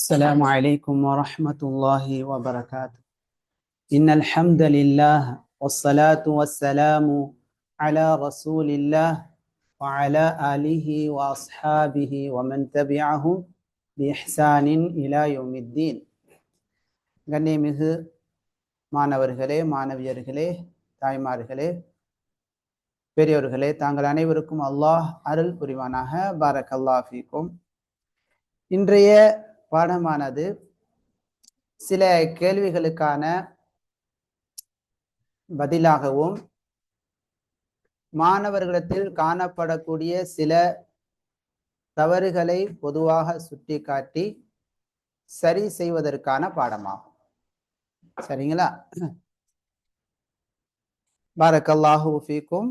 السلام عليكم ورحمة الله وبركاته إن الحمد لله والصلاة والسلام على رسول الله وعلى آله وأصحابه ومن تبعهم بإحسان إلى يوم الدين கண்ணியமிகு மாணவர்களே மாணவியர்களே தாய்மார்களே பெரியோர்களே தாங்கள் அனைவருக்கும் அல்லாஹ் அருள் புரிவானாக பாரக் அல்லாஹ் ஃபீக்கும் இன்றைய பாடமானது. சில கேள்விகளுக்கான பதிலாகவும் மாணவர்களிடத்தில் காணப்படக்கூடிய சில தவறுகளை பொதுவாக சுட்டிக்காட்டி சரி செய்வதற்கான பாடமாகும். சரிங்களா? பாரக்கல்லாஹு ஃபீக்கும்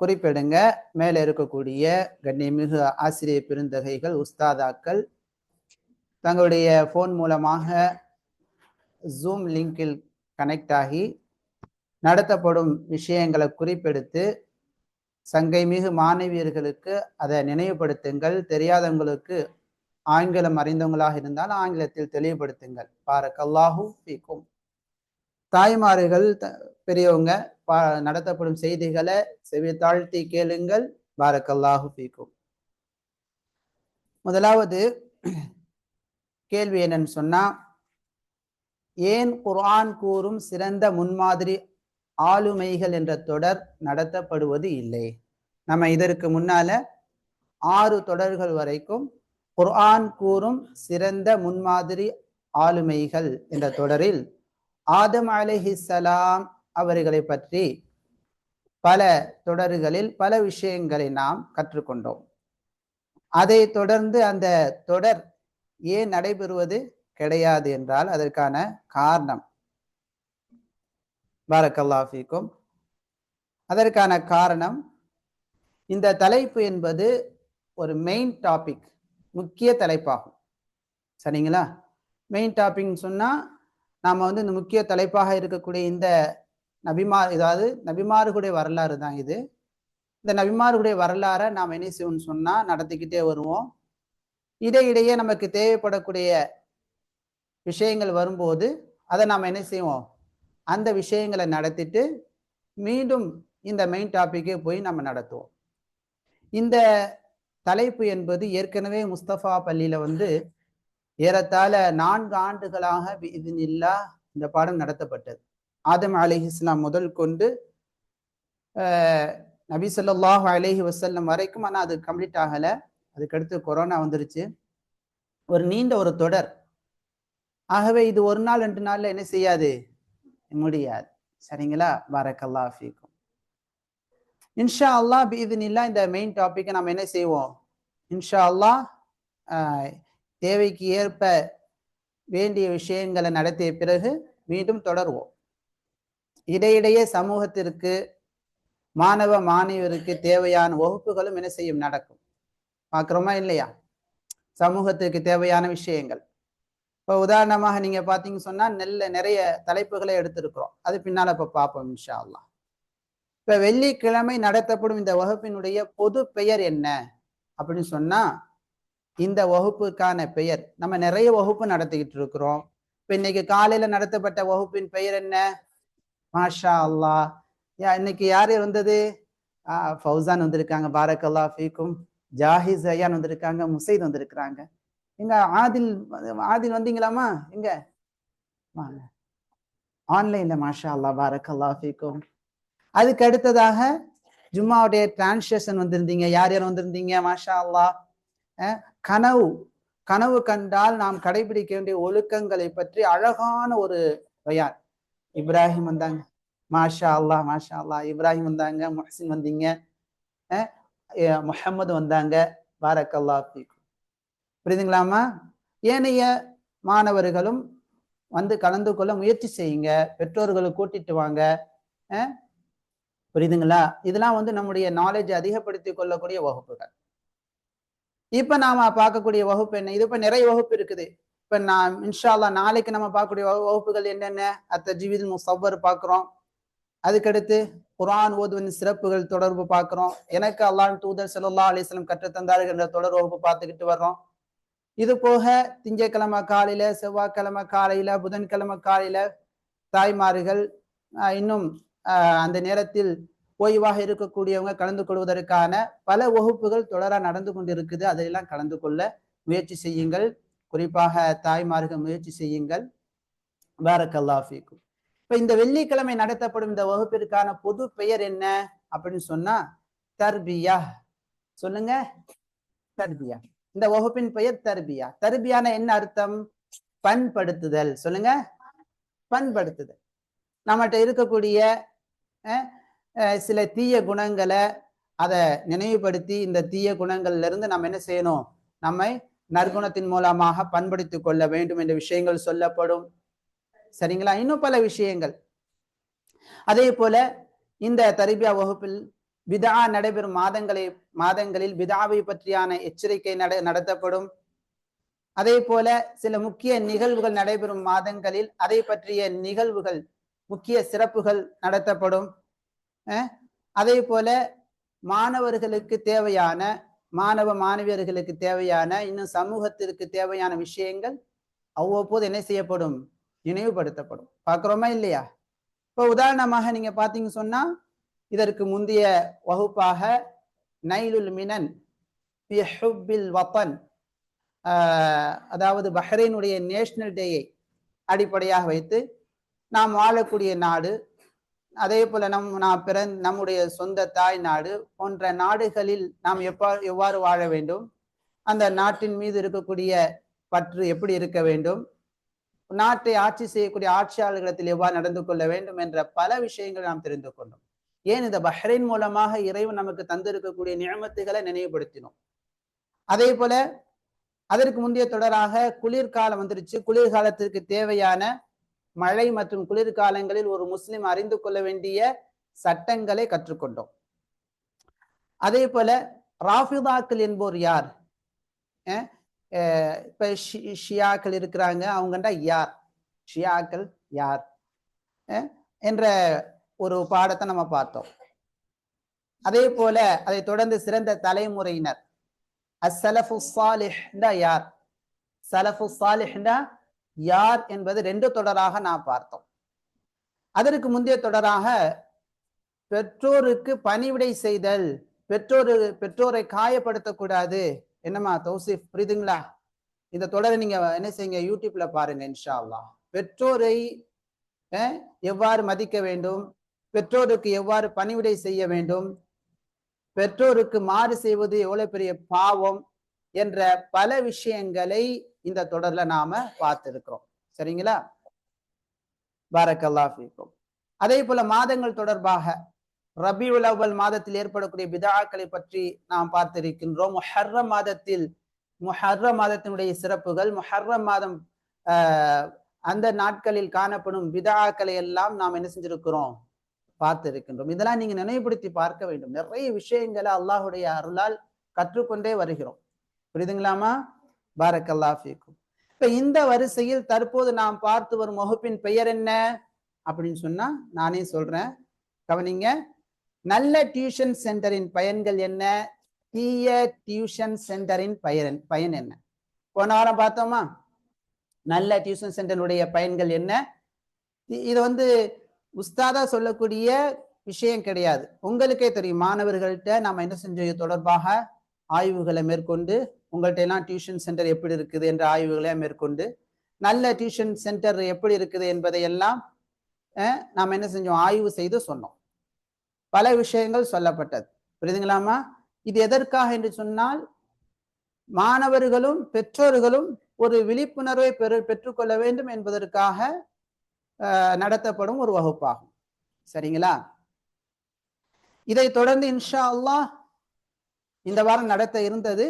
குறிப்பிடுங்க மேலே இருக்கக்கூடிய கண்ணியமிகு ஆசிரியர் பெருந்தகைகள் உஸ்தாதாக்கள் தங்களுடைய ஃபோன் மூலமாக ஜூம் லிங்கில் கனெக்ட் ஆகி நடத்தப்படும் விஷயங்களை குறிப்பெடுத்து சங்கை மிகு மாணவியர்களுக்கு அதை நினைவுபடுத்துங்கள். தெரியாதவங்களுக்கு ஆங்கிலம் அறிந்தவங்களாக இருந்தால் ஆங்கிலத்தில் தெளிவுபடுத்துங்கள். பாரக்கல்லாஹு ஃபீக்கும். தாய்மார்கள் பெரியவங்க நடத்தப்படும் செய்திகளை செவி தாழ்த்தி கேளுங்கள். பாரக்கல்லாஹு ஃபீக்கும். முதலாவது கேள்வி என்னன்னு சொன்னா ஏன் குர்ஆன் கூறும் சிறந்த முன்மாதிரி ஆளுமைகள் என்ற தொடர் நடத்தப்படுவது இல்லை? நம்ம இதற்கு முன்னால ஆறு தொடர்கள் வரைக்கும் குர்ஆன் கூறும் சிறந்த முன்மாதிரி ஆளுமைகள் என்ற தொடரில் ஆதம் அலிஹிசலாம் அவர்களை பற்றி பல தொடர்களில் பல விஷயங்களை நாம் கற்றுக்கொண்டோம். அதை தொடர்ந்து அந்த தொடர் ஏன் நடைபெறுவது கிடையாது என்றால் அதற்கான காரணம். பாரக்கல்லாஃபிக்கும் அதற்கான காரணம் இந்த தலைப்பு என்பது ஒரு மெயின் டாபிக் முக்கிய தலைப்பாகும். சரிங்களா? மெயின் டாபிக்னு சொன்னால் நாம் வந்து இந்த முக்கிய தலைப்பாக இருக்கக்கூடிய இந்த நபிமா இதாவது நபிமார்களுடைய வரலாறு தான் இது. இந்த நபிமார்களுடைய வரலாறை நாம் என்ன செய்வோம்னு சொன்னால் நடத்திக்கிட்டே வருவோம். இடையிடையே நமக்கு தேவைப்படக்கூடிய விஷயங்கள் வரும்போது அதை நாம் என்ன செய்வோம்? அந்த விஷயங்களை நடத்திட்டு மீண்டும் இந்த மெயின் டாப்பிக்கே போய் நம்ம நடத்துவோம். இந்த தலைப்பு என்பது ஏற்கனவே முஸ்தபா பள்ளியில் வந்து ஏறத்தாழ நான்கு ஆண்டுகளாக இல்லா இந்த பாடம் நடத்தப்பட்டது. ஆதம் அலி இஸ்லாம் முதல் கொண்டு நபி சொல்லாஹ் அலஹி வசல்லம் வரைக்கும் ஆனால் அது கம்ப்ளீட் ஆகலை. அதுக்கடுத்து கொரோனா வந்துருச்சு. ஒரு நீண்ட ஒரு தொடர். ஆகவே இது ஒரு நாள் ரெண்டு நாள்ல என்ன செய்யாது? முடியாது. சரிங்களா? பாரக்கல்லா ஃபீக்கும். இன்ஷா அல்லா பீதுனில்லா இந்த மெயின் டாப்பிக்கை நம்ம என்ன செய்வோம்? இன்ஷா அல்லா தேவைக்கு ஏற்ப வேண்டிய விஷயங்களை நடத்திய பிறகு மீண்டும் தொடருவோம். இடையிடையே சமூகத்திற்கு மாணவ மாணவருக்கு தேவையான வகுப்புகளும் என்ன செய்யும்? நடக்கும். பார்க்குறோமா இல்லையா? சமூகத்துக்கு தேவையான விஷயங்கள். இப்போ உதாரணமாக நீங்க பார்த்தீங்க சொன்னா நெல்ல நிறைய தலைப்புகளை எடுத்திருக்கிறோம். அது பின்னால இப்போ பார்ப்போம் இன்ஷா அல்லா இப்போ வெள்ளிக்கிழமை நடத்தப்படும் இந்த வகுப்பினுடைய பொது பெயர் என்ன? அப்படின்னு சொன்னா இந்த வகுப்புக்கான பெயர். நம்ம நிறைய வகுப்பு நடத்திக்கிட்டு இருக்கிறோம். இப்போ இன்னைக்கு காலையில நடத்தப்பட்ட வகுப்பின் பெயர் என்ன? மாஷா அல்லா யா இன்னைக்கு யார் வந்தது ஆஹ் ஃபௌசான் வந்திருக்காங்க. பாரக் அல்லா ஃபீக்கும். ஜாஹிஸ் ஐயான் வந்திருக்காங்க முசைத் வந்திருக்கிறாங்க. எங்க ஆதில் ஆதில் வந்தீங்களாமா எங்க? வாங்க. ஆன்லைன்ல மாஷா அல்லா பாரக் அல்லா ஃபீக்கும். அதுக்கு அடுத்ததாக ஜும்மாவுடைய டிரான்ஸ்லேஷன் வந்திருந்தீங்க. யார் யார் வந்திருந்தீங்க மாஷா அல்லா கனவு. கனவு கண்டால் நாம் கடைபிடிக்க வேண்டிய ஒழுக்கங்களை பற்றி அழகான ஒரு வயார் இப்ராஹிம் வந்தாங்க. மாஷா அல்லா மாஷா அல்லா இப்ராஹிம் வந்தாங்க முஹசின் வந்தீங்க. முஹம்மது வந்தாங்க. பாரக்கல்லா புரியுதுங்களாமா ஏனைய மாணவர்களும் வந்து கலந்து கொள்ள முயற்சி செய்யுங்க. பெற்றோர்களை கூட்டிட்டு வாங்க. புரியுதுங்களா? இதெல்லாம் வந்து நம்முடைய நாலேஜ் அதிகப்படுத்தி கொள்ளக்கூடிய வகுப்புகள். இப்ப நாம பார்க்கக்கூடிய வகுப்பு என்ன? இது இப்ப நிறைய வகுப்பு இருக்குது. இப்ப நான் இன்ஷால்லா நாளைக்கு நம்ம பார்க்கக்கூடிய வகுப்புகள் என்னென்ன? அத்த ஜீவிதம் சவ்வர் பார்க்குறோம். அதுக்கடுத்து குரான் ஓதுவின் சிறப்புகள் தொடர்பு பார்க்குறோம். எனக்கு அல்லாஹ் தூதர் செல்லல்லா அலிஸ்லம் கற்றுத்தந்தார்கள் என்ற தொடர் வகுப்பு பார்த்துக்கிட்டு வர்றோம். இது போக திங்கட்கிழமை காலையில செவ்வாய்க்கிழமை காலையில புதன்கிழமை காலையில தாய்மார்கள் இன்னும் அந்த நேரத்தில் ஓய்வாக இருக்கக்கூடியவங்க கலந்து கொள்வதற்கான பல வகுப்புகள் தொடராக நடந்து கொண்டிருக்குது. அதையெல்லாம் கலந்து கொள்ள முயற்சி செய்யுங்கள். குறிப்பாக தாய்மார்கள் முயற்சி செய்யுங்கள். வேற ஃபீக்கும். இப்ப இந்த வெள்ளிக்கிழமை நடத்தப்படும் இந்த வகுப்பிற்கான பொது பெயர் என்ன அப்படின்னு சொன்னா தர்பியா. சொல்லுங்க. தர்பியா. இந்த வகுப்பின் பெயர் தர்பியா. தர்பியான என்ன அர்த்தம்? பண்படுத்துதல். சொல்லுங்க. பண்படுத்துதல். நம்மகிட்ட இருக்கக்கூடிய அஹ், சில தீய குணங்களை அதை நினைவுபடுத்தி இந்த தீய குணங்கள்ல இருந்து நம்ம என்ன செய்யணும்? நம்மை நற்குணத்தின் மூலமாக பண்படுத்திக் கொள்ள வேண்டும் என்ற விஷயங்கள் சொல்லப்படும். சரிங்களா? இன்னும் பல விஷயங்கள். அதே போல இந்த தரிபியா வகுப்பில் பிதா நடைபெறும் மாதங்களை மாதங்களில் பிதாவை பற்றியான எச்சரிக்கை நட நடத்தப்படும். அதே போல சில முக்கிய நிகழ்வுகள் நடைபெறும் மாதங்களில் அதை பற்றிய நிகழ்வுகள் முக்கிய சிறப்புகள் நடத்தப்படும். அதே போல மாணவர்களுக்கு தேவையான மாணவ மாணவியர்களுக்கு தேவையான இன்னும் சமூகத்திற்கு தேவையான விஷயங்கள் அவ்வப்போது என்ன செய்யப்படும்? நினைவுபடுத்தப்படும் பார்க்குறோமா இல்லையா? இப்போ உதாரணமாக நீங்க பார்த்தீங்க சொன்னா இதற்கு முந்தைய வகுப்பாக நைலுல் மினன் வத்தன் அதாவது பஹ்ரைனுடைய நேஷனல் டேயை அடிப்படையாக வைத்து நாம் வாழக்கூடிய நாடு அதே போல நம் நான் பிறந் நம்முடைய சொந்த தாய் நாடு போன்ற நாடுகளில் நாம் எப்பா எவ்வாறு வாழ வேண்டும்? அந்த நாட்டின் மீது இருக்கக்கூடிய பற்று எப்படி இருக்க வேண்டும்? நாட்டை ஆட்சி செய்யக்கூடிய ஆட்சியாளர்களிடத்தில் எவ்வாறு நடந்து கொள்ள வேண்டும் என்ற பல விஷயங்கள் நாம் தெரிந்து கொண்டோம். ஏன் இந்த பஹ்ரைன் மூலமாக இறைவன் நமக்கு தந்திருக்கக்கூடிய நியமத்துகளை நினைவுபடுத்தினோம். அதே போல அதற்கு முந்தைய தொடராக குளிர்காலம் வந்துருச்சு. குளிர்காலத்திற்கு தேவையான மழை மற்றும் குளிர்காலங்களில் ஒரு முஸ்லிம் அறிந்து கொள்ள வேண்டிய சட்டங்களை கற்றுக்கொண்டோம். அதே போல ராஃபிதாக்கள் என்போர் யார்? அஹ் இப்ப ஷி- ஷியாக்கள் இருக்கிறாங்க. அவங்கண்டா யார்? ஷியாக்கள் யார்? என்ற ஒரு பாடத்தை நம்ம பார்த்தோம். அதே போல அதை தொடர்ந்து சிறந்த தலைமுறையினர். அசலஃபு சாலிஹ்னா யார்? சலஃபு சாலிஹ்னா யார் என்பது ரெண்டு தொடராக நான் பார்த்தோம். அதற்கு முந்தைய தொடராக பெற்றோருக்கு பணிவிடை செய்தல் பெற்றோரு பெற்றோரை காயப்படுத்தக்கூடாது என்னம்மா தௌசிஃப்? புரியுதுங்களா? இந்த தொடரை நீங்க என்ன செய்யுங்க யூடியூப்ல பாருங்க இன்ஷா பெற்றோரை அஹ், எவ்வாறு மதிக்க வேண்டும்? பெற்றோருக்கு எவ்வாறு பணிவிடை செய்ய வேண்டும்? பெற்றோருக்கு மாறு செய்வது எவ்வளவு பெரிய பாவம்? என்ற பல விஷயங்களை இந்த தொடர்ல நாம பார்த்திருக்கிறோம். சரிங்களா? பாரக்கல்லா அதே போல மாதங்கள் தொடர்பாக ரபியுல் அவ்வல் மாதத்தில் ஏற்படக்கூடிய பிதாக்களை பற்றி நாம் பார்த்திருக்கின்றோம். முஹர்ர மாதத்தில் முஹர்ர மாதத்தினுடைய சிறப்புகள் முஹர்ர மாதம் ஆஹ், அந்த நாட்களில் காணப்படும் பிதாக்களை எல்லாம் நாம் என்ன செஞ்சிருக்கிறோம்? பார்த்திருக்கின்றோம். இதெல்லாம் நீங்க நினைவுபடுத்தி பார்க்க வேண்டும். நிறைய விஷயங்களை அல்லாஹுடைய அருளால் கற்றுக்கொண்டே வருகிறோம். புரியுதுங்களாமா? பாரக்கல்லா ஃபீக்கும். இப்ப இந்த வரிசையில் தற்போது நாம் பார்த்து வரும் வகுப்பின் பெயர் என்ன? அப்படின்னு சொன்னா நானே சொல்றேன். கவனிங்க. நல்ல டியூஷன் சென்டரின் பயன்கள் என்ன? தீய டியூஷன் சென்டரின் பயன் பயன் என்ன? போன வாரம் பார்த்தோமா? நல்ல டியூஷன் சென்டருடைய பயன்கள் என்ன? இது வந்து உஸ்தாதா சொல்லக்கூடிய விஷயம் கிடையாது. உங்களுக்கே தெரியும். மாணவர்கள்ட்ட நாம் என்ன செஞ்சோம்? இது தொடர்பாக ஆய்வுகளை மேற்கொண்டு உங்கள்ட்ட எல்லாம் டியூஷன் சென்டர் எப்படி இருக்குது என்ற ஆய்வுகளை மேற்கொண்டு நல்ல டியூஷன் சென்டர் எப்படி இருக்குது என்பதை எல்லாம் நாம் என்ன செஞ்சோம்? ஆய்வு செய்து சொன்னோம். பல விஷயங்கள் சொல்லப்பட்டது. புரியுதுங்களாமா இது எதற்காக என்று சொன்னால் மாணவர்களும் பெற்றோர்களும் ஒரு விழிப்புணர்வை பெறு பெற்றுக்கொள்ள வேண்டும் என்பதற்காக அஹ், நடத்தப்படும் ஒரு வகுப்பாகும். சரிங்களா? இதை தொடர்ந்து இன்ஷா அல்லாஹ் இந்த வாரம் நடத்த இருந்தது.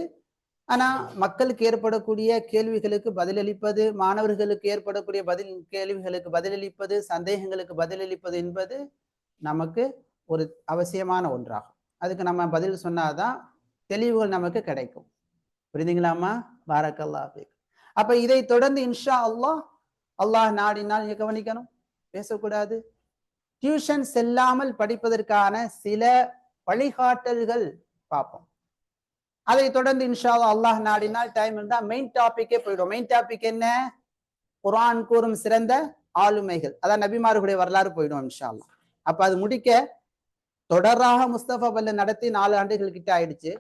ஆனா மக்களுக்கு ஏற்படக்கூடிய கேள்விகளுக்கு பதிலளிப்பது மாணவர்களுக்கு ஏற்படக்கூடிய பதில் கேள்விகளுக்கு பதிலளிப்பது சந்தேகங்களுக்கு பதிலளிப்பது என்பது நமக்கு ஒரு அவசியமான ஒன்றாகும். அதுக்கு நம்ம பதில் சொன்னாதான் தெளிவுகள் நமக்கு கிடைக்கும். புரியுதுங்களாமா பாரக்கல்லா அப்ப இதை தொடர்ந்து இன்ஷா அல்லாஹ் அல்லாஹ் நாடினால் நீங்க கவனிக்கணும். பேசக்கூடாது. டியூஷன் செல்லாமல் படிப்பதற்கான சில வழிகாட்டல்கள் பார்ப்போம். அதை தொடர்ந்து இன்ஷா அல்லாஹ் நாடினால் டைம் இருந்தா மெயின் டாபிக்கே போயிடும். மெயின் டாபிக் என்ன? குரான் கூறும் சிறந்த ஆளுமைகள். அதான் நபிமார்களுடைய வரலாறு போயிடும் இன்ஷா அல்லாஹ். அப்ப அது முடிக்க தொடராக முஸ்தபா பல்ல நடத்தி நாலு ஆண்டுகள் கிட்ட ஆயிடுச்சு.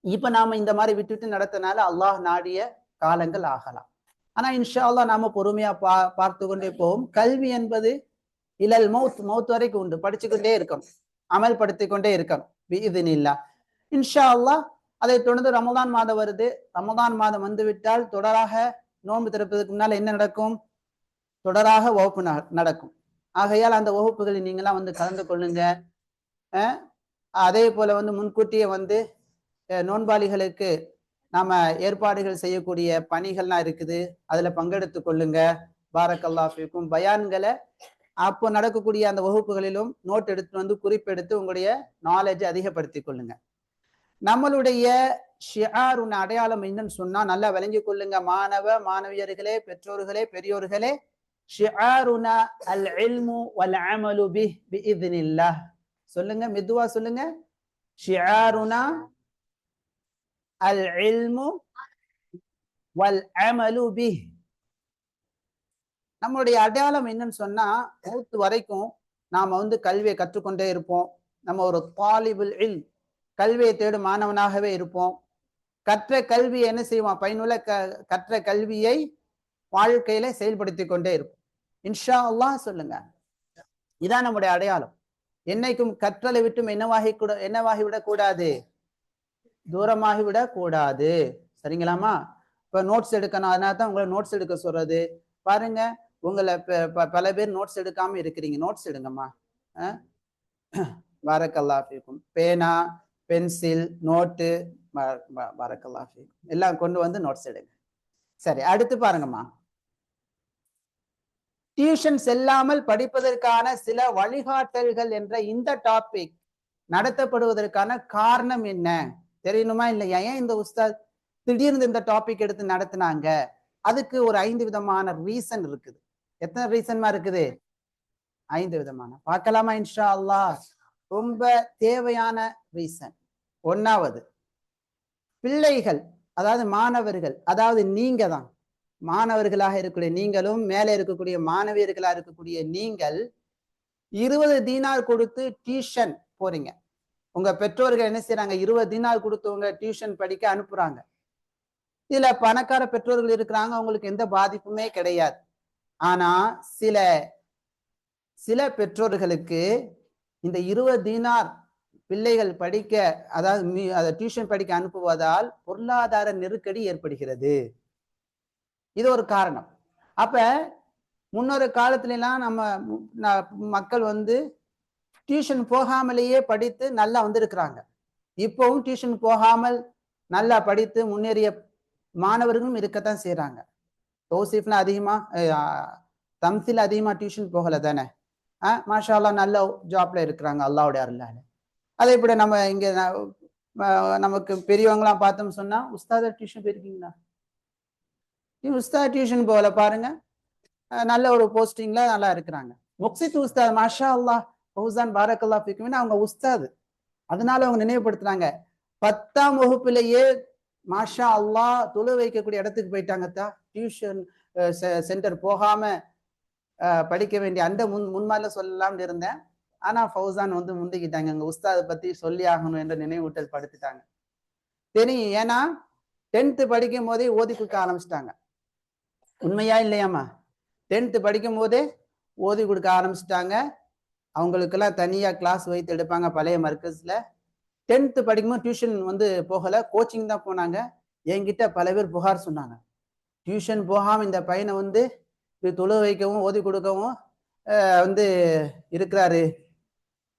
இப்ப நாம இந்த மாதிரி விட்டு விட்டு நடத்தினால அல்லாஹ் நாடிய காலங்கள் ஆகலாம். ஆனா இன்ஷா நாம பொறுமையா பா பார்த்து கொண்டே போவோம். கல்வி என்பது இலல் மவுத் மவுத் வரைக்கும் உண்டு. படிச்சுக்கொண்டே இருக்கணும். அமல்படுத்தி கொண்டே இருக்கணும். இது இல்லா இன்ஷா அல்லாஹ் அதை தொடர்ந்து ரமதான் மாதம் வருது. ரமதான் மாதம் வந்து விட்டால் தொடராக நோன்பு திறப்பதற்கு முன்னால என்ன நடக்கும்? தொடராக வகுப்பு நடக்கும். ஆகையால் அந்த வகுப்புகளில் நீங்களாம் வந்து கலந்து கொள்ளுங்க. அதே போல வந்து முன்கூட்டியே வந்து நோன்பாளிகளுக்கு நாம ஏற்பாடுகள் செய்யக்கூடிய பணிகள்லாம் இருக்குது. அதுல பங்கெடுத்து கொள்ளுங்க. பாரக்கல்லாஃபிக்கும் பயான்களை அப்போ நடக்கக்கூடிய அந்த வகுப்புகளிலும் நோட் எடுத்து வந்து குறிப்பெடுத்து உங்களுடைய நாலேஜை அதிகப்படுத்தி கொள்ளுங்க. நம்மளுடைய ஷியாருன அடையாளம் என்னன்னு சொன்னா நல்லா விளங்கி கொள்ளுங்க. மாணவ மாணவியர்களே பெற்றோர்களே பெரியோர்களே ஷியாருனா அல் இல்மு வல் அமலு பி பி பிஇذنில்லாஹ் சொல்லுங்க மெதுவா சொல்லுங்க. ஷியாருனா அல் இல்மு வல் அமலு பி. நம்மளுடைய அடையாளம் என்னன்னு சொன்னா மூத்து வரைக்கும் நாம வந்து கல்வியை கற்றுக்கொண்டே இருப்போம். நம்ம ஒரு தாலிபுல் இல் கல்வியை தேடும் மாணவனாகவே இருப்போம். கற்ற கல்வியை என்ன செய்வோம்? பயனுள்ள க கற்ற கல்வியை வாழ்க்கையில செயல்படுத்தி கொண்டே இருப்போம். இன்ஷா அல்லாஹ் சொல்லுங்க. இதான் நம்முடைய அடையாளம். என்னைக்கும் கற்றலை விட்டும் என்னவாகி கூட என்னவாகி விடக்கூடாது? தூரமாகி விட கூடாது சரிங்களாமா இப்ப நோட்ஸ் எடுக்கணும் அதனால தான் உங்களை நோட்ஸ் எடுக்க சொல்றது. பாருங்க உங்களை பல பேர் நோட்ஸ் எடுக்காம இருக்கிறீங்க. நோட்ஸ் எடுங்கம்மா. வரக்கல்லாஃபிக்கும் பேனா பென்சில் நோட்டு வரக்கல்லாஃபிக்கும் எல்லாம் கொண்டு வந்து நோட்ஸ் எடுங்க. சரி அடுத்து பாருங்கம்மா. டியூஷன் செல்லாமல் படிப்பதற்கான சில வழிகாட்டல்கள் என்ற இந்த டாபிக் நடத்தப்படுவதற்கான காரணம் என்ன? தெரியணுமா இல்லையா? ஏன் இந்த உஸ்தாத் திடீர்னு இந்த டாபிக் எடுத்து நடத்தினாங்க? அதுக்கு ஒரு ஐந்து விதமான ரீசன் இருக்குது. எத்தனை ரீசன்மா இருக்குது? ஐந்து விதமான. பார்க்கலாமா இன்ஷா அல்லா ரொம்ப தேவையான ரீசன் ஒன்னாவது பிள்ளைகள் அதாவது மாணவர்கள் அதாவது நீங்க தான் மாணவர்களாக இருக்கக்கூடிய நீங்களும் மேலே இருக்கக்கூடிய மாணவியர்களாக இருக்கக்கூடிய நீங்கள் இருபது தீனார் கொடுத்து டியூஷன் போறீங்க. உங்க பெற்றோர்கள் என்ன செய்யறாங்க இருபது தினால் கொடுத்து உங்க டியூஷன் படிக்க அனுப்புறாங்க. இதுல பணக்கார பெற்றோர்கள் இருக்கிறாங்க அவங்களுக்கு எந்த பாதிப்புமே கிடையாது. ஆனா சில சில பெற்றோர்களுக்கு இந்த இருபது தீனார் பிள்ளைகள் படிக்க அதாவது அதை டியூஷன் படிக்க அனுப்புவதால் பொருளாதார நெருக்கடி ஏற்படுகிறது. இது ஒரு காரணம். அப்ப முன்னொரு காலத்துலலாம் நம்ம மக்கள் வந்து டியூஷன் போகாமலேயே படித்து நல்லா வந்திருக்கிறாங்க. இப்போவும் டியூஷன் போகாமல் நல்லா படித்து முன்னேறிய மாணவர்களும் இருக்கத்தான் செய்கிறாங்க தோசிஃப்ல அதிகமாக தம்சில் அதிகமாக டியூஷன் போகலை தானே? ஆ மாஷாலாம் நல்ல ஜாப்ல இருக்கிறாங்க அல்லாவுடைய அருளால. அதே இப்படி நம்ம இங்கே நமக்கு பெரியவங்களாம் பார்த்தோம் சொன்னால் உஸ்தாத டியூஷன் போயிருக்கீங்களா? நீ உஸ்தா டியூஷன் போகல பாருங்க. நல்ல ஒரு போஸ்டிங்ல நல்லா இருக்கிறாங்க. முக்சித் உஸ்தாத் மாஷா அல்லா ஹவுசான் பாரக்கல்லா ஃபிக்குமின்னு அவங்க உஸ்தாது அதனால அவங்க நினைவுபடுத்துறாங்க. பத்தாம் வகுப்பிலேயே மாஷா அல்லா தொழு வைக்கக்கூடிய இடத்துக்கு போயிட்டாங்கத்தா டியூஷன் சென்டர் போகாம படிக்க வேண்டிய அந்த முன் முன்மாதிரில சொல்லலாம்னு இருந்தேன். ஆனா ஃபவுசான் வந்து முந்திக்கிட்டாங்க. எங்க உஸ்தாதை பத்தி சொல்லி ஆகணும் என்ற நினைவூட்டல் படுத்துட்டாங்க. தெரியும் ஏன்னா டென்த்து படிக்கும் போதே ஓதி கொடுக்க ஆரம்பிச்சிட்டாங்க. உண்மையா இல்லையாம்மா? டென்த்து படிக்கும் போதே ஓதி கொடுக்க ஆரம்பிச்சிட்டாங்க. அவங்களுக்கெல்லாம் தனியாக கிளாஸ் வைத்து எடுப்பாங்க பழைய மர்க்கஸில் டென்த்து படிக்கும்போது டியூஷன் வந்து போகலை. கோச்சிங் தான் போனாங்க. என்கிட்ட பல பேர் புகார் சொன்னாங்க. டியூஷன் போகாமல் இந்த பையனை வந்து இது தொழு வைக்கவும் ஓதி கொடுக்கவும் வந்து இருக்கிறாரு.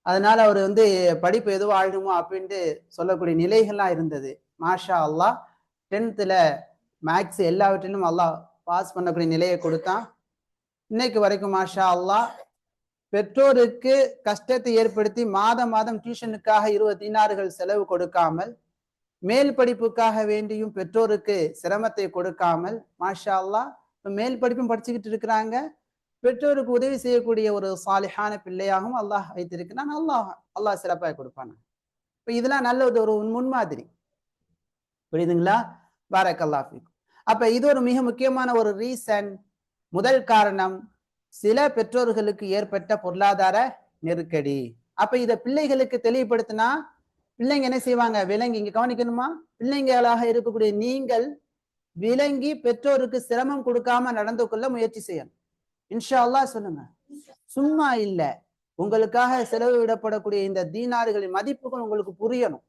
அதனால அவர் வந்து படிப்பு எதுவும் ஆயிடுமோ அப்படின்ட்டு சொல்லக்கூடிய நிலைகள்லாம் இருந்தது. மாஷா அல்லாஹ் டென்த்தில் மேக்ஸ் எல்லாவற்றிலும் அல்லாஹ் பாஸ் பண்ணக்கூடிய நிலையை கொடுத்தான். இன்னைக்கு வரைக்கும் மாஷா அல்லாஹ் பெற்றோருக்கு கஷ்டத்தை ஏற்படுத்தி மாதம் மாதம் டியூஷனுக்காக இருபது தீனார்கள் செலவு கொடுக்காமல் மேல் படிப்புக்காக வேண்டியும் பெற்றோருக்கு சிரமத்தை கொடுக்காமல் மாஷா அல்லாஹ் மேல் படிப்பும் படிச்சுக்கிட்டு இருக்கிறாங்க. பெற்றோருக்கு உதவி செய்யக்கூடிய ஒரு சாலிஹான பிள்ளையாகவும் அல்லாஹ் வைத்திருக்கிறான். அல்லாஹ் அல்லாஹ் சிறப்பாக கொடுப்பான இப்போ இதெல்லாம் நல்ல ஒரு முன்மாதிரி. புரியுதுங்களா? பாரக்கல்லாஃபிக் அப்ப இது ஒரு மிக முக்கியமான ஒரு ரீசன் முதல் காரணம் சில பெற்றோர்களுக்கு ஏற்பட்ட பொருளாதார நெருக்கடி. அப்ப இத பிள்ளைகளுக்கு தெளிவுபடுத்தினா பிள்ளைங்க என்ன செய்வாங்க? விலங்கி இங்க கவனிக்கணுமா? பிள்ளைங்களாக இருக்கக்கூடிய நீங்கள் விலங்கி பெற்றோருக்கு சிரமம் கொடுக்காம நடந்து கொள்ள முயற்சி செய்யணும். இன்ஷா அல்லாஹ் சொல்லுங்க. சும்மா இல்ல. உங்களுக்காக செலவு விடப்படக்கூடிய இந்த தீனார்களின் மதிப்புகள் உங்களுக்கு புரியணும்.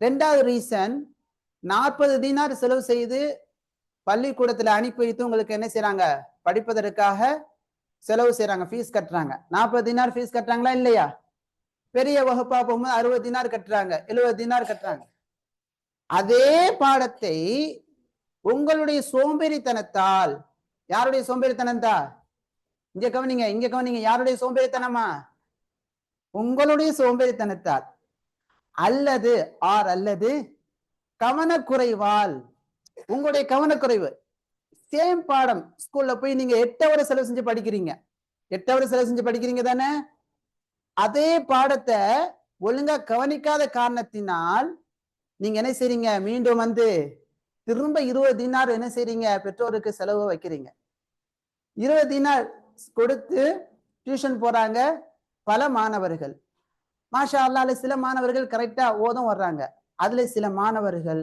ரெண்டாவது ரீசன் நாற்பது தீனார் செலவு செய்து பள்ளிக்கூடத்துல அனுப்பி வைத்து உங்களுக்கு என்ன செய்யறாங்க படிப்பதற்காக செலவு செய்யறாங்க ஃபீஸ் கட்டுறாங்க. நாற்பது தினார் ஃபீஸ் கட்டுறாங்களா இல்லையா? பெரிய வகுப்பா போகும்போது அறுபது தினார் கட்டுறாங்க எழுபது தினார் கட்டுறாங்க. அதே பாடத்தை உங்களுடைய சோம்பேறித்தனத்தால் யாருடைய சோம்பேறித்தனத்தா இங்க கவனிங்க இங்க கவனிங்க யாருடைய சோம்பேறித்தனமா? உங்களுடைய சோம்பேறித்தனத்தால். அல்லது ஆர் அல்லது கவனக்குறைவால் உங்களுடைய கவனக்குறைவு. சேம் பாடம் ஸ்கூல்ல போய் நீங்க எட்டு ஹவர் செலவு செஞ்சு படிக்கிறீங்க. எட்டு ஹவர் செலவு செஞ்சு படிக்கிறீங்க தானே? அதே பாடத்தை ஒழுங்கா கவனிக்காத காரணத்தினால் நீங்க என்ன செய்றீங்க? மீண்டும் வந்து திரும்ப இருபது தினார் என்ன செய்றீங்க? பெற்றோருக்கு செலவு வைக்கிறீங்க. இருபது தினார் கொடுத்து டியூஷன் போறாங்க பல மாணவர்கள். மாஷா அல்லால சில மாணவர்கள் கரெக்டா ஓதும் வர்றாங்க. அதுல சில மாணவர்கள்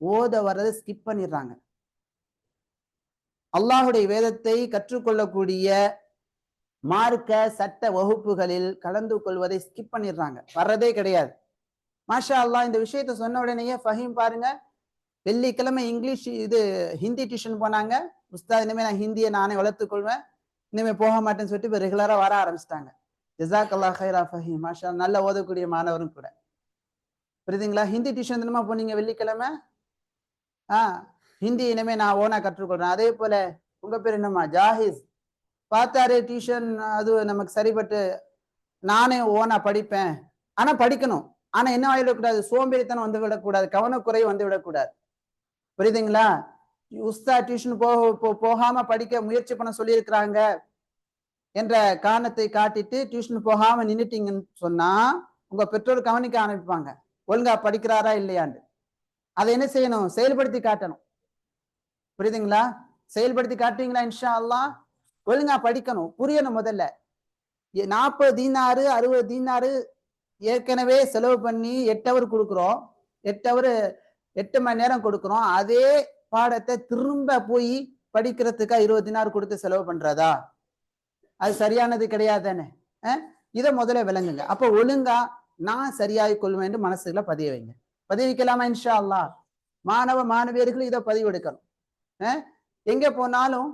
ஓத வர்றதை ஸ்கிப் பண்ணிடுறாங்க. அல்லாஹுடைய வேதத்தை கற்றுக்கொள்ளக்கூடிய மார்க்க சட்ட வகுப்புகளில் கலந்து கொள்வதை ஸ்கிப் பண்ணிடுறாங்க. வர்றதே கிடையாது. மாஷா அல்லாஹ் இந்த விஷயத்த சொன்ன உடனேயே ஃபஹீம் பாருங்க. வெள்ளிக்கிழமை இங்கிலீஷ் இது ஹிந்தி டியூஷன் போனாங்க. உஸ்தாத் இனிமேல் நான் ஹிந்தியை நானே வளர்த்துக் கொள்வேன். போக மாட்டேன்னு சொல்லிட்டு இப்போ ரெகுலரா வர ஆரம்பிச்சிட்டாங்க. ஜிசாக் அல்லா ஹைரா ஃபஹீம். மாஷா நல்லா ஓதக்கூடிய மாணவரும் கூட. புரியுதுங்களா? ஹிந்தி டியூஷன் தினமா போனீங்க வெள்ளிக்கிழமை? ஆ ஹிந்தி இனிமே நான் ஓனா கற்றுக்கொள்றேன். அதே போல உங்க பேர் என்னம்மா? ஜாஹிஸ். பார்த்தாரு டியூஷன் அது நமக்கு சரிப்பட்டு நானே ஓனா படிப்பேன். ஆனா படிக்கணும். ஆனா என்ன ஆகிடக்கூடாது சோம்பேறித்தனம் வந்து விடக்கூடாது கவனக்குறை வந்து விடக்கூடாது புரியுதுங்களா? உஸ்தா டியூஷன் போக போ- போகாம படிக்க முயற்சி பண்ண சொல்லியிருக்கிறாங்க என்ற காரணத்தை காட்டிட்டு டியூஷன் போகாம நின்னுட்டீங்கன்னு சொன்னா உங்க பெற்றோர் கவனிக்க ஆரம்பிப்பாங்க. ஒழுங்கா படிக்கிறாரா இல்லையான்னு அதை என்ன செய்யணும்? செயல்படுத்தி காட்டணும். புரியுதுங்களா? செயல்படுத்தி காட்டுவீங்களா இன்ஷா அல்லா ஒழுங்கா படிக்கணும். புரியணும் முதல்ல. நாற்பது தீனாறு அறுபது தீனாறு ஏற்கனவே செலவு பண்ணி எட்டு ஹவர் கொடுக்குறோம். எட்டு ஹவர் எட்டு மணி நேரம் கொடுக்குறோம். அதே பாடத்தை திரும்ப போய் படிக்கிறதுக்கா இருபது தினார் கொடுத்து செலவு பண்றதா? அது சரியானது கிடையாதுன்னு இதை முதல்ல விளங்குங்க. அப்போ ஒழுங்கா நான் சரியாகி கொள்வேன் என்று மனசுல பதிய வைங்க. பதிய வைக்கலாமா இன்ஷா அல்லாஹ் மாணவ மாணவியர்கள் இதை பதிவு எடுக்கணும் அஹ் எங்க போனாலும்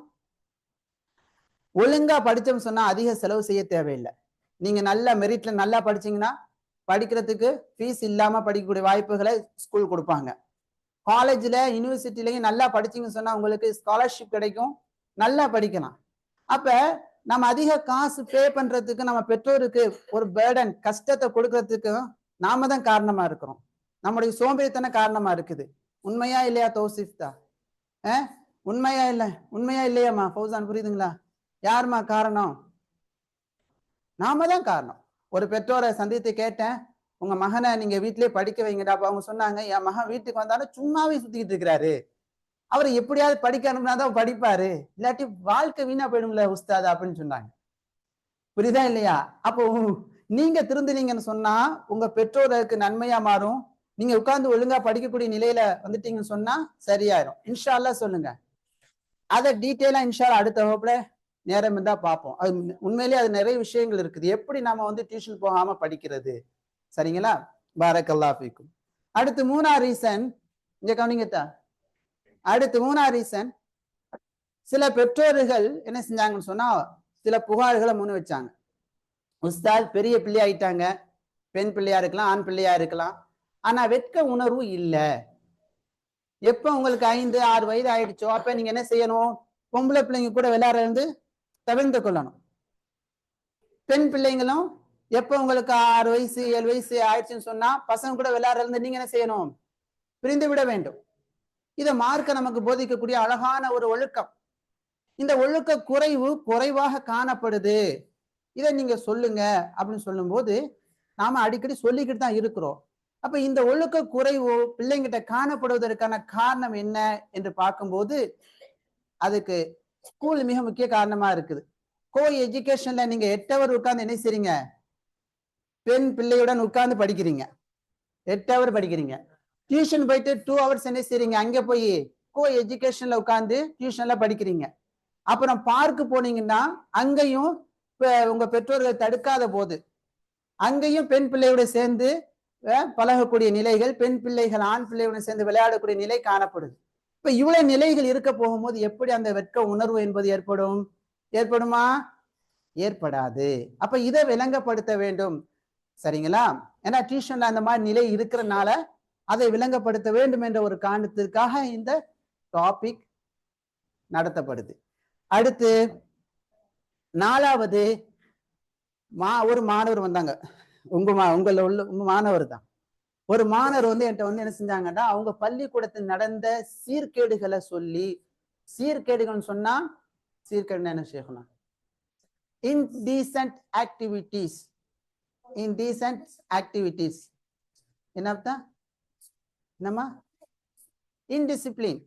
ஒழுங்கா படிச்சோம்னு சொன்னா அதிக செலவு செய்ய தேவையில்லை. நீங்க நல்ல மெரிட்ல நல்லா படிச்சீங்கன்னா படிக்கிறதுக்கு ஃபீஸ் இல்லாம படிக்கக்கூடிய வாய்ப்புகளை ஸ்கூல் கொடுப்பாங்க. காலேஜ்ல யூனிவர்சிட்டிலையும் நல்லா படிச்சீங்கன்னு சொன்னா உங்களுக்கு ஸ்காலர்ஷிப் கிடைக்கும். நல்லா படிக்கலாம். அப்ப நம்ம அதிக காசு பே பண்றதுக்கு நம்ம பெற்றோருக்கு ஒரு பேர்டன் கஷ்டத்தை கொடுக்கறதுக்கு நாம தான் காரணமா இருக்கிறோம். நம்முடைய சோம்பேறித்தன காரணமா இருக்குது. உண்மையா இல்லையா தோசிஃப்தா ஆ? உண்மையா இல்ல? உண்மையா இல்லையாம்மா? ஃபௌசான் புரியுதுங்களா? யாரும்மா காரணம்? நாம தான் காரணம். ஒரு பெற்றோரை சந்தித்து கேட்டேன். உங்க மகனை நீங்க வீட்டிலேயே படிக்க வைங்கடா அப்ப அவங்க சொன்னாங்க என் மகன் வீட்டுக்கு வந்தாலும் சும்மாவே சுத்திக்கிட்டு இருக்கிறாரு. அவர் எப்படியாவது படிக்க அனுப்புனாதான் படிப்பாரு. இல்லாட்டி வாழ்க்கை வீணா போயிடும்ல உஸ்தாது அப்படின்னு சொன்னாங்க. புரியுதா இல்லையா? அப்போ நீங்க திருந்துனீங்கன்னு சொன்னா உங்க பெற்றோருக்கு நன்மையா மாறும். நீங்க உட்கார்ந்து ஒழுங்கா படிக்கக்கூடிய நிலையில வந்துட்டீங்கன்னு சொன்னா சரியாயிரும். இன்ஷால்லா சொல்லுங்க. அதை டீட்டெயிலா இன்ஷா அடுத்த வகுப்புல நேரம் இருந்தா பார்ப்போம். அது உண்மையிலேயே அது நிறைய விஷயங்கள் இருக்குது. எப்படி நாம வந்து டியூஷன் போகாம படிக்கிறது? சரிங்களா? பாரக் அல்லாஃபிக்கும் அடுத்து மூணா ரீசன் இங்க கவனிங்கத்தா அடுத்து மூணா ரீசன் சில பெற்றோர்கள் என்ன செஞ்சாங்கன்னு சொன்னா சில புகார்களை முன் வச்சாங்க. உஸ்தாத் பெரிய பிள்ளை ஆயிட்டாங்க. பெண் பிள்ளையா இருக்கலாம் ஆண் பிள்ளையா இருக்கலாம். ஆனா வெட்க உணர்வு இல்ல. எப்ப உங்களுக்கு ஐந்து ஆறு வயது ஆயிடுச்சோ அப்ப நீங்க என்ன செய்யணும்? பொம்பளை பிள்ளைங்க கூட விளையாட இருந்து தவிர்த்து கொள்ளணும். பெண் பிள்ளைங்களும் எப்ப உங்களுக்கு ஆறு வயசு ஏழு வயசு ஆயிடுச்சுன்னு சொன்னா பசங்க கூட விளையாடுறது நீங்க என்ன செய்யணும்? பிரிந்து விட வேண்டும். இதை மார்க்க நமக்கு போதிக்கக்கூடிய அழகான ஒரு ஒழுக்கம். இந்த ஒழுக்க குறைவு குறைவாக காணப்படுது. இதை நீங்க சொல்லுங்க அப்படின்னு சொல்லும்போது நாம அடிக்கடி சொல்லிக்கிட்டு தான் இருக்கிறோம். அப்ப இந்த ஒழுக்க குறைவு பிள்ளைங்கிட்ட காணப்படுவதற்கான காரணம் என்ன என்று பார்க்கும்போது அதுக்கு ஸ்கூல் மிக முக்கிய காரணமா இருக்குது. கோ எஜுகேஷன்ல நீங்க எட்டவர் உட்கார்ந்து என்ன செய்றீங்க? பெண் பிள்ளையுடன் உட்கார்ந்து படிக்கிறீங்க. எட்டு படிக்கிறீங்க. டியூஷன் போயிட்டு டூ ஹவர்ஸ் என்ன செய்றீங்க? அங்க போய் கோ எஜுகேஷன்ல உட்காந்து டியூஷன்ல படிக்கிறீங்க. அப்புறம் பார்க்கு போனீங்கன்னா அங்கேயும் உங்க பெற்றோர்கள் தடுக்காத போது அங்கேயும் பெண் பிள்ளையோட சேர்ந்து பழகக்கூடிய நிலைகள் பெண் பிள்ளைகள் ஆண் பிள்ளையுடன் சேர்ந்து விளையாடக்கூடிய நிலை காணப்படுது. இப்ப இவ்வளவு நிலைகள் இருக்க போகும்போது எப்படி அந்த வெட்க உணர்வு என்பது ஏற்படும்? ஏற்படுமா? ஏற்படாது. அப்ப இதை விளங்கப்படுத்த வேண்டும். சரிங்களா? ஏன்னா டியூஷன்ல அந்த மாதிரி நிலை இருக்கிறனால அதை விளங்கப்படுத்த வேண்டும் என்ற ஒரு காரணத்திற்காக இந்த டாபிக் நடத்தப்படுது. அடுத்து நாலாவது மா ஒரு மாணவர் வந்தாங்க. உங்க மா உங்கள உள்ள உங்க மாணவர் தான். ஒரு மாணவர் வந்து என்கிட்ட வந்து என்ன செஞ்சாங்கன்னா அவங்க பள்ளிக்கூடத்தில் நடந்த சீர்கேடுகளை சொல்லி சீர்கேடுகள்னு சொன்னா சீர்கேடுன்னு என்ன செய்யணும் இன்டீசன்ட் ஆக்டிவிட்டீஸ் இன்டீசன்ட் ஆக்டிவிட்டீஸ் என்ன அர்த்தம்? என்னம்மா? இன்டிசிப்ளின்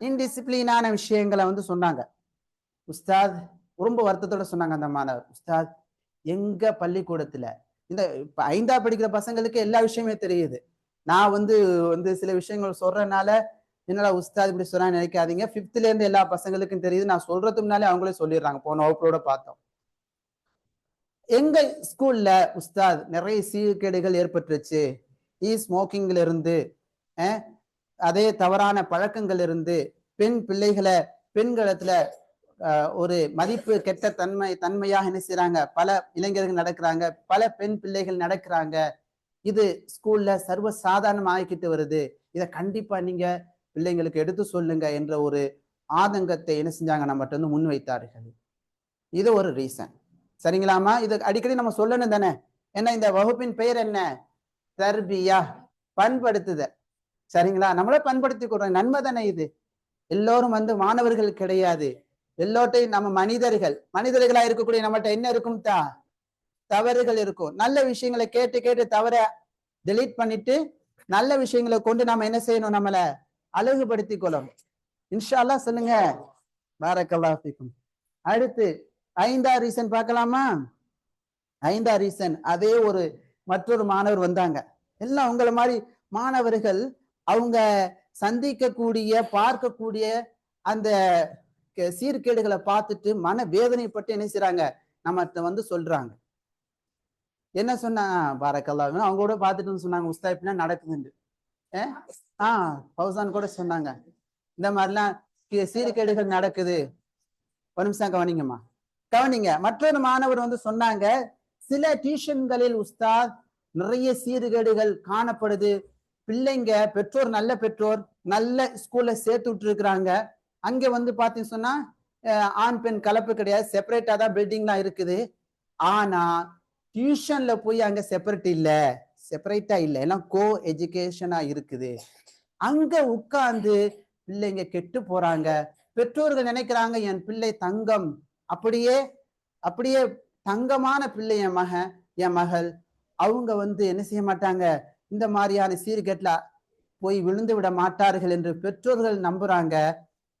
இன்டிசிப்ளினான விஷயங்களை வந்து சொன்னாங்க. உஸ்தாத் ரொம்ப வருத்தத்தோட சொன்னாங்க அந்த மாணவர். உஸ்தாத் எங்க பள்ளிக்கூடத்துல இந்த ஐந்தா படிக்கிற பசங்களுக்கு எல்லா விஷயமே தெரியுது. நான் வந்து வந்து சில விஷயங்கள் சொல்றதுனால என்னடா உஸ்தாத் இப்படி சொன்னா நினைக்காதீங்க. ஃபிஃப்த்ல இருந்து எல்லா பசங்களுக்கும் தெரியுது. நான் சொல்றதுக்கு முன்னாலே அவங்களே சொல்லிடுறாங்க. போன வகுப்போட பார்த்தோம். எங்க ஸ்கூல்ல உஸ்தாத் நிறைய சீர்கேடுகள் ஏற்பட்டுருச்சு. E இ ஸ்மோக்கிங்ல இருந்து அதே தவறான பழக்கங்கள் இருந்து பெண் பிள்ளைகளை பெண்களத்துல ஒரு மதிப்பு கெட்ட தன்மை தன்மையாக என்ன செய்யறாங்க பல இளைஞர்கள் நடக்கிறாங்க பல பெண் பிள்ளைகள் நடக்கிறாங்க. இது ஸ்கூல்ல சர்வ சாதாரணம் ஆகிக்கிட்டு வருது. இதை கண்டிப்பா நீங்க பிள்ளைங்களுக்கு எடுத்து சொல்லுங்க என்ற ஒரு ஆதங்கத்தை என்ன செஞ்சாங்க? நம்மகிட்ட வந்து முன்வைத்தார்கள். இது ஒரு ரீசன் சரிங்களாமா இது அடிக்கடி நம்ம சொல்லணும் தானே? என்ன இந்த வகுப்பின் பெயர் என்ன? தர்பியா பண்படுத்துதல் சரிங்களா? நம்மள பண்படுத்தி கொடுறோம் நன்மை தானே இது? எல்லோரும் வந்து மாணவர்கள் கிடையாது. எல்லோட்டையும் நம்ம மனிதர்கள் மனிதர்களா இருக்கக்கூடிய நம்மகிட்ட என்ன இருக்கும் தா? தவறுகள் இருக்கும். நல்ல விஷயங்களை கேட்டு கேட்டு தவற டெலீட் பண்ணிட்டு நல்ல விஷயங்களை கொண்டு நாம என்ன செய்யணும்? நம்மள அழகுபடுத்திக் கொள்ளணும். இன்ஷா அல்லாஹ் சொல்லுங்க பாரக்கல்லாஃபிக்கும் அடுத்து ஐந்தா ரீசன் பார்க்கலாமா? ஐந்தா ரீசன் அதே ஒரு மற்றொரு மாணவர் வந்தாங்க. எல்லாம் உங்களை மாதிரி மாணவர்கள் அவங்க சந்திக்கக்கூடிய பார்க்கக்கூடிய அந்த சீர்கேடுகளை பார்த்துட்டு மன வேதனைப்பட்டு என்ன செய்யறாங்க நம்மகிட்ட வந்து சொல்றாங்க. என்ன சொன்னா பாரக்கல்லா அவங்க கூட பார்த்துட்டு சொன்னாங்க உஸ்தா இப்படிலாம் நடக்குதுன்னு அஹ் ஆஹ் ஃபௌசான் கூட சொன்னாங்க. இந்த மாதிரிலாம் சீர்கேடுகள் நடக்குது. ஒரு நிமிஷம் கவனிங்கம்மா. கவனிங்க. மற்றொரு மாணவர் வந்து சொன்னாங்க சில டியூஷன்களில் உஸ்தாத் நிறைய சீர்கேடுகள் காணப்படுது. பிள்ளைங்க பெற்றோர் நல்ல பெற்றோர் நல்ல ஸ்கூல்ல சேர்த்து விட்டுருக்குறாங்க. அங்க வந்து பாத்தீங்க சொன்னா ஆண் பெண் கலப்பு கிடையாது. செப்பரேட்டா தான் பில்டிங்லாம் இருக்குது. ஆனா டியூஷன்ல போய் அங்க செப்பரேட் இல்ல. செப்பரேட்டா இல்ல. எல்லாம் கோ எஜுகேஷனா இருக்குது. அங்க உட்கார்ந்து பிள்ளைங்க கெட்டு போறாங்க. பெற்றோர்கள் நினைக்கிறாங்க என் பிள்ளை தங்கம். அப்படியே அப்படியே தங்கமான பிள்ளை என் மகன் என் மகள். அவங்க வந்து என்ன செய்ய மாட்டாங்க? இந்த மாதிரியான சீர்கேட்ல போய் விழுந்து விட மாட்டார்கள் என்று பெற்றோர்கள் நம்புறாங்க.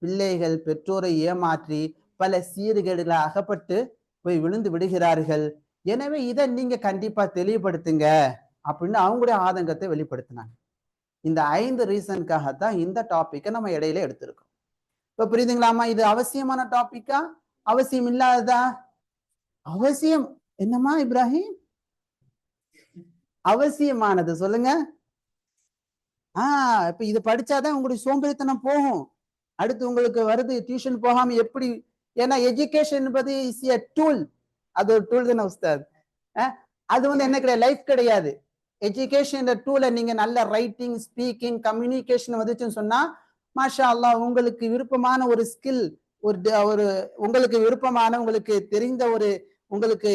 பிள்ளைகள் பெற்றோரை ஏமாற்றி பல சீர்கேடுகளை அகப்பட்டு போய் விழுந்து விடுகிறார்கள். எனவே இதை நீங்க கண்டிப்பா தெளிவுபடுத்துங்க அப்படின்னு அவங்களுடைய ஆதங்கத்தை வெளிப்படுத்தினாங்க. இந்த ஐந்து ரீசனுக்காக தான் இந்த டாப்பிக்கை நம்ம இடையில எடுத்திருக்கோம். இப்ப புரியுதுங்களாமா இது அவசியமான டாபிக்கா அவசியம் இல்லாததா? அவசியம். என்னம்மா இப்ராஹிம்? அவசியமானது சொல்லுங்க. ஆஹ் இப்ப இது படிச்சாதான் உங்களுடைய சோம்பேறித்தனம் போகும். அடுத்து உங்களுக்கு வருது டியூஷன் போகாம எப்படி? ஏன்னா எஜுகேஷன் என்பது இஸ் எ டூல் அது ஒரு டூல் தானே உஸ்தாத். அது வந்து என்ன கிடையாது? லைஃப் கிடையாது. எஜுகேஷன் டூலை நீங்க நல்ல ரைட்டிங் ஸ்பீக்கிங் கம்யூனிகேஷன் வந்துச்சுன்னு சொன்னா மாஷா அல்லாஹ் உங்களுக்கு விருப்பமான ஒரு ஸ்கில் ஒரு ஒரு உங்களுக்கு விருப்பமான உங்களுக்கு தெரிந்த ஒரு உங்களுக்கு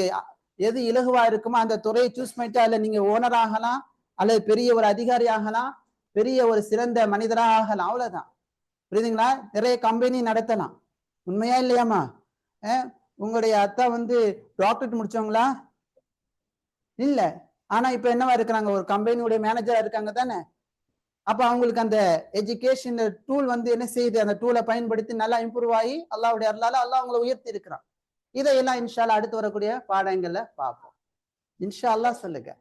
எது இலகுவா இருக்குமோ அந்த துறையை சூஸ் பண்ணிட்டு அதுல நீங்க ஓனர் ஆகலாம் அல்லது பெரிய ஒரு அதிகாரி ஆகலாம் பெரிய ஒரு சிறந்த மனிதராக ஆகலாம் அவ்வளவுதான். புரியுதுங்களா? நிறைய கம்பெனி நடத்தலாம். உண்மையா இல்லையாம்மா? உங்களுடைய அத்தா வந்து டாக்டரேட் முடிச்சவங்களா? இல்ல. ஆனா இப்ப என்னவா இருக்கிறாங்க? ஒரு கம்பெனியுடைய மேனேஜரா இருக்காங்க தானே? அப்ப அவங்களுக்கு அந்த எஜுகேஷன் டூல் வந்து என்ன செய்யுது? அந்த டூலை பயன்படுத்தி நல்லா இம்ப்ரூவ் ஆகி அல்லாவுடைய அருளால அல்லா அவங்களை உயர்த்தி இருக்கிறான். இதையெல்லாம் இன்ஷால்லா அடுத்து வரக்கூடிய பாடங்கள்ல பார்ப்போம். இன்ஷால்லா சொல்லுங்க.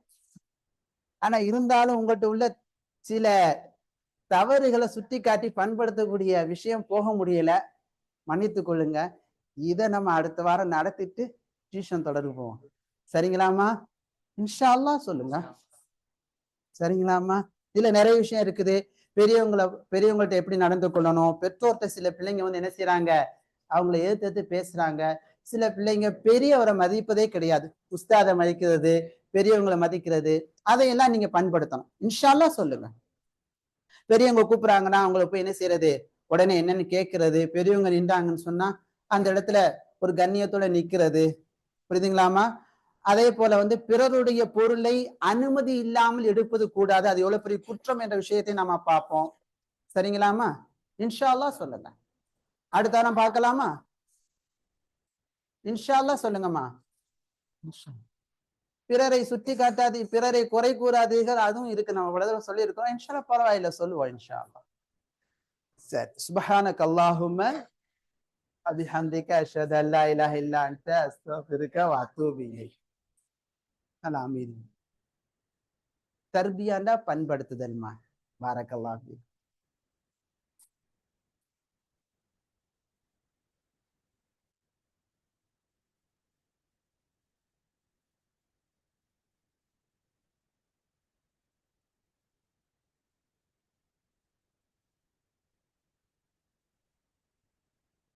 ஆனா இருந்தாலும் உங்கள்கிட்ட உள்ள சில தவறுகளை சுட்டி காட்டி பண்படுத்தக்கூடிய விஷயம் போக முடியல. மன்னித்து கொள்ளுங்க. இதை நம்ம அடுத்த வாரம் நடத்திட்டு டியூஷன் தொடர்பு போவோம். சரிங்களாமா இன்ஷால்லா சொல்லுங்க. சரிங்களாமா இதுல நிறைய விஷயம் இருக்குது. பெரியவங்களை பெரியவங்கள்ட்ட எப்படி நடந்து கொள்ளணும்? பெற்றோர்கிட்ட சில பிள்ளைங்க வந்து என்ன செய்யறாங்க அவங்கள எதிர்த்து பேசுறாங்க. சில பிள்ளைங்க பெரியவரை மதிப்பதே கிடையாது. உஸ்தாதை மதிக்கிறது பெரியவங்களை மதிக்கிறது அதையெல்லாம் நீங்க பண்படுத்தணும். இன்ஷால்லா சொல்லுங்க. பெரியவங்க கூப்பிடுறாங்கன்னா அவங்கள போய் என்ன செய்யறது உடனே என்னன்னு கேட்கறது. பெரியவங்க நின்றாங்கன்னு சொன்னா அந்த இடத்துல ஒரு கண்ணியத்தோட நிக்கிறது. புரியுதுங்களாமா அதே போல வந்து பிறருடைய பொருளை அனுமதி இல்லாமல் எடுப்பது கூடாது. அது எவ்வளவு பெரிய குற்றம் என்ற விஷயத்தை நாம பார்ப்போம். சரிங்களாமா இன்ஷால்லா சொல்லுங்க. அடுத்த வாரம் பார்க்கலாமா? இன்ஷா அல்லாஹ் சொல்லுங்கம்மா பிறரை சுட்டி காட்டாது பிறரை குறை கூறாதீர்கள் அதுவும் இருக்கு. நம்ம இவ்வளவு சொல்லியிருக்கோம் இன்ஷா பரவாயில்ல சொல்லுவோம் இன்ஷா அல்லாஹ் சரி சுபஹானக் அல்லாஹும்ம அபிஹம்திக அஷ்ஹது அல்லா இலாஹ இல்லா அன்த அஸ்தக்ஃபிருக வ அத்தூபு இலைக். அல் அமீன். தர்பியாண்டா பண்படுத்துதல்மா. பாரக்கல்லாஹு